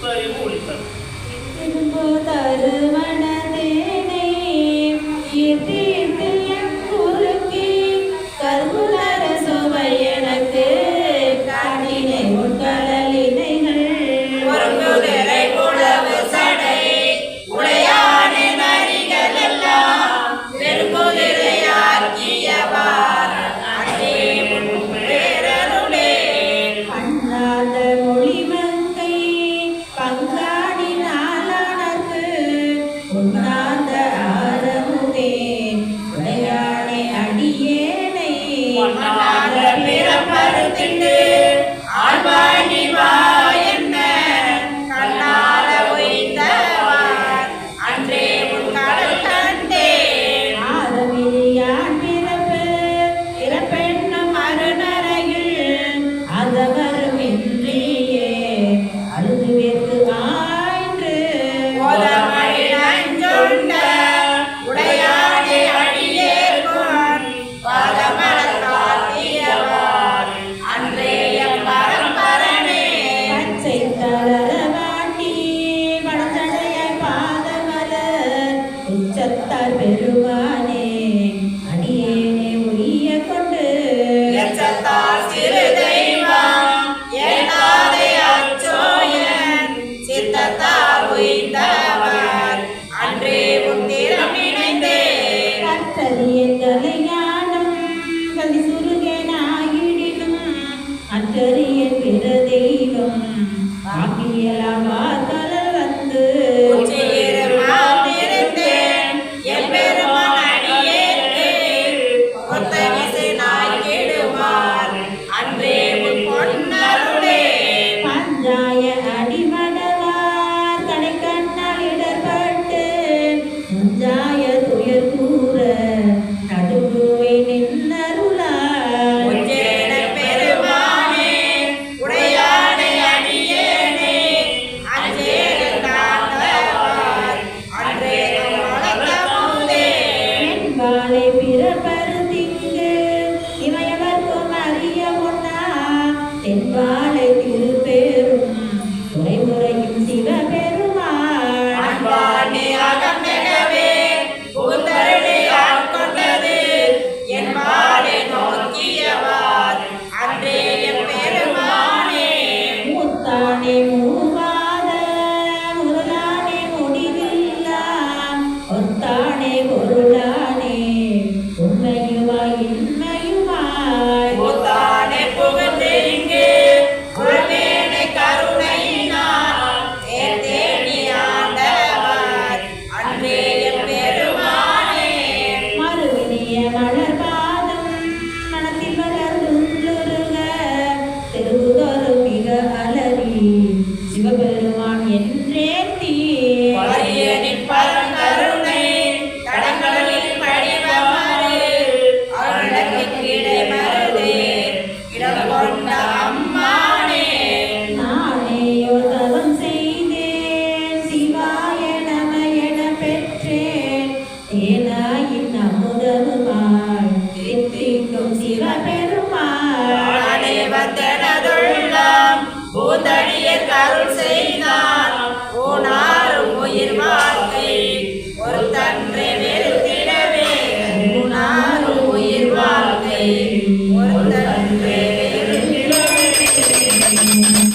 这一 его in there. லலவாட்டி வடந்தடைய பாதமலர் உச்சத்தார் பெருமானே அடியேனே உரிய கொண்டு. லட்சத்தார் சிறு தெய்வம் ஏதாதே அச்சோயன் சித்தத்தார் உயிர்ந்தவர் அன்றே உந்திரம் இணைந்தே கத்தரியன் தலையா பாக்கியலமா பிறவாலே பிறப்பருந்திங்கு இவையவர்க்கும் அறிய முன்னா தென்பாலை திருப்பேரும் துறைமுறையும் சிவபெருமாள் அன்பானே அகமெனவே புதரே ஆட்கொண்டது என் பாலை நோக்கியவார் அன்றே என் பெருமானே. முத்தானே